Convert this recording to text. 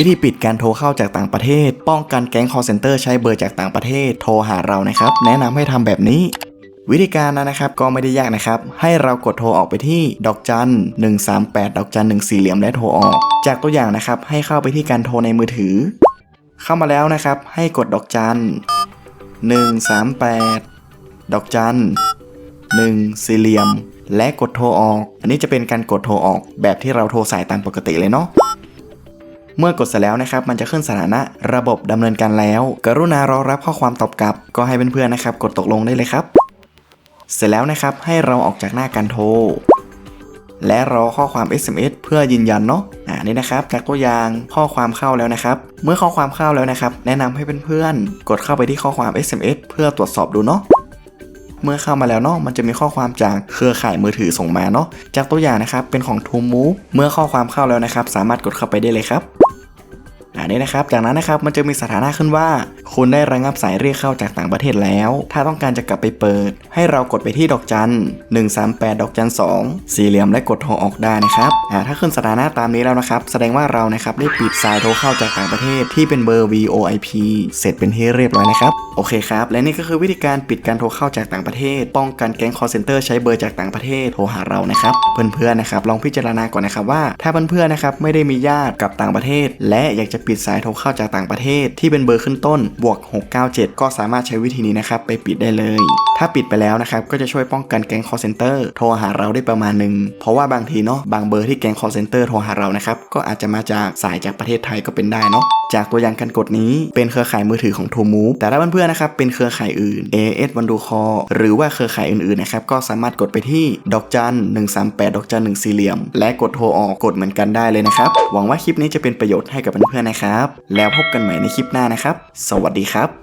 วิธีปิดการโทรเข้าจากต่างประเทศ ป้องกันแก๊ง call center ใช้เบอร์จากต่างประเทศโทรหาเรานะครับ แนะนำให้ทำแบบนี้ วิธีการนะนะครับก็ไม่ได้ยากนะครับ ให้เรากดโทรออกไปที่ดอกจัน138 ดอกจัน1สี่เหลี่ยมและโทรออก จากตัวอย่างนะครับให้เข้าไปที่การโทรในมือถือ เข้ามาแล้วนะครับ ให้กดดอกจัน138 ดอกจัน1สี่เหลี่ยม และกดโทรออก อันนี้จะเป็นการกดโทรออกแบบที่เราโทรสายตามปกติเลยเนาะ เมื่อกดเสร็จแล้วนะครับมันจะขึ้นสถานะระบบดำเนินการแล้ว กรุณารอรับข้อความตอบกลับ ก็ให้เพื่อนๆนะครับ กดตกลงได้เลยครับ เสร็จแล้วนะครับให้เราออกจากหน้าการโทร และรอข้อความ SMS เพื่อยืนยันเนาะอ่านี่นะครับจากตัวอย่างข้อความเข้าแล้วนะครับ เมื่อข้อความเข้าแล้วนะครับ แนะนำให้เพื่อนๆกดเข้าไปที่ข้อความ SMS เพื่อตรวจสอบดูเนาะเมื่อเข้ามาแล้วเนาะมันจะมีข้อความจากเครือข่ายมือถือส่งมาเนาะจากตัวอย่างนะครับเป็นของ t o m o v e เมื่อข้อความเข้าแล้วนะครับ สามารถกดเข้าไปได้เลยครับ อันนี้นะครับ จากนั้นนะครับมันจะมีสถานะขึ้นว่า คุณได้ระงับสายเรียกเข้าจากต่างประเทศแล้ว ถ้าต้องการจะกลับไปเปิด ให้เรากดไปที่ดอกจัน138 ดอกจัน2สี่เหลี่ยมและกดโทรออกได้นะครับอ่าถ้าขึ้นสถานะตามนี้แล้วนะครับ แสดงว่าเรานะครับได้ปิดสายโทรเข้าจากต่างประเทศที่เป็นเบอร์ VoIP เสร็จเป็นที่เรียบร้อยนะครับโอเคครับและนี่ก็คือวิธีการปิดการโทรเข้าจากต่างประเทศ ป้องกันแก๊ง call center ใช้เบอร์จากต่างประเทศโทรหาเรานะครับเพื่อนๆนะครับลองพิจารณาก่อนนะครับว่า ถ้าเพื่อนๆนะครับไม่ได้มีญาติกับต่างประเทศ และอยากจะปิดสายโทรเข้าจากต่างประเทศ ที่เป็นเบอร์ขึ้นต้นบวก 697 ก็สามารถใช้วิธีนี้นะครับไปปิดได้เลย ถ้าปิดไปแล้วนะครับก็จะช่วยป้องกันแก๊ง call center โทรหาเราได้ประมาณหนึ่งเพราะว่าบางทีเนาะบางเบอร์ที่แก๊ง call center โทรหาเรานะครับก็อาจจะมาจากสายจากประเทศไทยก็เป็นได้เนาะจากตัวอย่างการกดนี้เป็นเครือข่ายมือถือของ t o m o v e แต่ถ้าเพื่อนๆนะครับเป็นเครือข่ายอื่น AS วันดูคอหรือว่าเครือข่ายอื่นๆนะครับก็สามารถกดไปที่ดอกจัน138 ดอกจัน1สี่เหลี่ยม และกดโทรออกกดเหมือนกันได้เลยนะครับ หวังว่าคลิปนี้จะเป็นประโยชน์ให้กับเพื่อนๆนะครับ แล้วพบกันใหม่ในคลิปหน้านะครับ สวัสดีครับ